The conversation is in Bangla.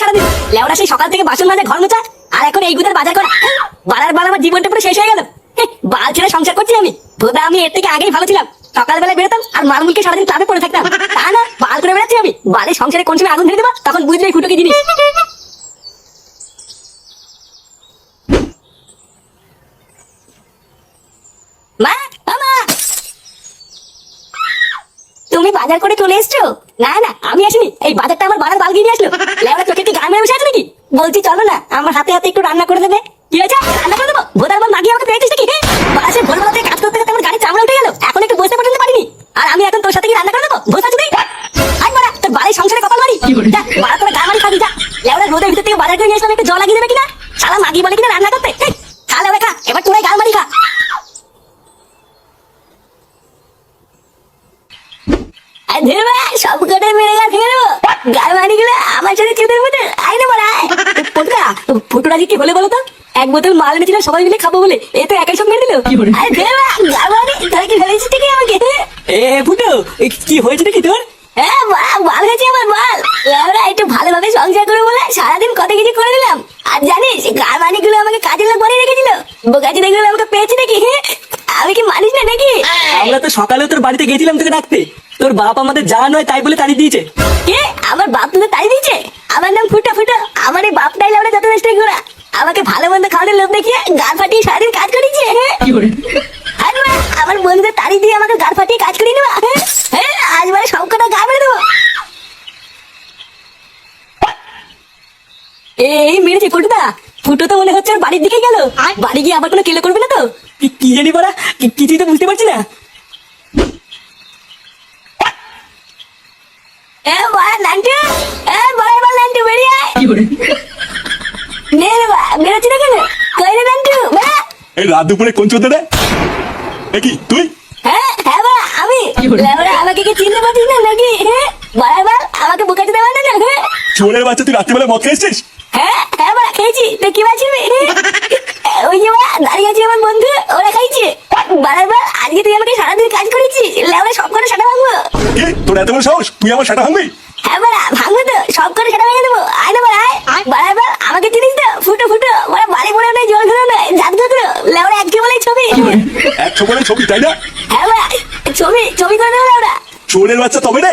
সারাদিন। সংসার করছি আমি। এর থেকে আগেই ভালো ছিলাম। বেরোতাম আর সারাদিন থাকতাম। বাল করে বেড়াচ্ছি আমি। সংসারে কোন সময় আগুন ধরে দেবো, তখন বুঝলে ফুটোকে জিনিস। তুমি বাজার করে চলে এসছো? না না আমি আসিনি। এই বাজারটা আমার বাড়ার বালগি নিয়ে আসলো। লেওড়া চোখে কি গান মেরে বসে আছে নাকি? বলছি চলো না আমার হাতে হাতে একটু রান্না করে দেবে। কি হয়েছে? রান্না করে দেবো? ভোদার বল মাগিয়ে আমাকে পেয়েছিস নাকি? বাসে থেকে কাজ করতে করতে আমার গাড়ি চামড়া উঠে গেল। এখন একটু বসতে পর্যন্ত পারিনি। আর আমি এখন তোর সাথে কি রান্না করে দেবো? বসে আছি আই বাড়া তোর বাড়ির সংসারে কপাল মারি। যা বাড়া তোরা গা মারি খাবি যা। লেওড়া রোদের ভিতর থেকে বাজার করে নিয়ে আসলাম একটু জল লাগিয়ে দেবে কিনা? শালা মাগি বলে কিনা রান্না করতে? আর ধরবে সব কটাই মেরে গা থেকে দেবো গাল মারি গেলে আমার সাথে চুদের মতো আই না বড়া। ফুটকা ফুটুরা কি হলে বলো তো? এক বোতল মাল এনেছিল সবাই মিলে খাব বলে। এ তো একাই সব মেরে দিল। আরে ধরবে গাল মারি। তোরা কি ভেবেছিস ঠিকই আমাকে? এ ফুটো কি হয়েছে নাকি তোর? হ্যাঁ বাল বাল হয়েছে আমার বাল আমরা একটু ভালোভাবে সংসার করে বলে সারাদিন কত কিছু করে দিলাম। আর জানিস গাল মানি গুলো আমাকে কাজে লোক বানিয়ে রেখেছিল। বোকাচি দেখলে আমাকে পেয়েছি নাকি? আমি কি মানিস না নাকি? আমরা তো সকালে তোর বাড়িতে গেছিলাম তোকে ডাকতে। তোর বাপ আমাদের যা নয় তাই বলে তাড়িয়ে দিয়েছে। কে? আমার বাপ তুলে তাই দিয়েছে? আমার নাম ফুটা ফুটা। আমার এই বাপটাই লাউড়ে যত নষ্ট ঘোরা। আমাকে ভালো মন্দ খাওয়ানোর লোভ দেখিয়ে গাল ফাটিয়ে সারাদিন কাজ করেছে। মা, আমার বন্ধুদের তাড়ি দিয়ে আমাকে গাল ফাটিয়ে কাজ করিয়ে নেবা। হ্যাঁ আজ মানে সব কটা গা মেরে দেবো। এই মেরেছে ফুটুদা। ফুটো তো মনে হচ্ছে বাড়ির দিকে গেল। বাড়ি গিয়ে আবার কোনো কেলে করবে না তো? কি কি জানি বলা কিছুই তো বুঝতে পারছি না। এ বড় নান্টু? এ বড় বড় নান্টু বেরিয়ে আয়। নে রে বেরোচ্ছি না কেন কই রে নান্টু? বা। এই রাত দুপুরে কোন চোদ্দ রে? এ কি তুই? হ্যাঁ হ্যাঁ বা আমি। লেবরা আমাকে কি চিনতে পারছিস না নাকি? হ্যাঁ বড় আমাকে বোকাতে দেওয়া না? হ্যাঁ। চোরের বাচ্চা তুই রাত্রিবেলা মদ খেয়েছিস? হ্যাঁ হ্যাঁ বা খেয়েছি। তো কি বাঁচবি ওই যে বা দাঁড়িয়ে আছে আমার বন্ধু ওরা খাইছে বারবার আজকে তুই আমাকে কাজ করেছিস সব করে সাটা ভাঙবো। কে তোর এত বড় সাহস? তুই আমার সাটা ভাঙবি? হ্যাঁ বাড়া ভাঙবো তো সব করে সেটা ভেঙে দেবো। আয় না বাড়া আয়। বাড়া আমাকে চিনিস তো? ফুটো ফুটো বাড়া বাড়ি পড়ে নেই জল ধরে না জাত ধরে। লেওড়া একটি বলে ছবি। এক ছবি ছবি তাই না? হ্যাঁ বাড়া ছবি ছবি করে দেবো লেওড়া চোরের বাচ্চা তবে রে।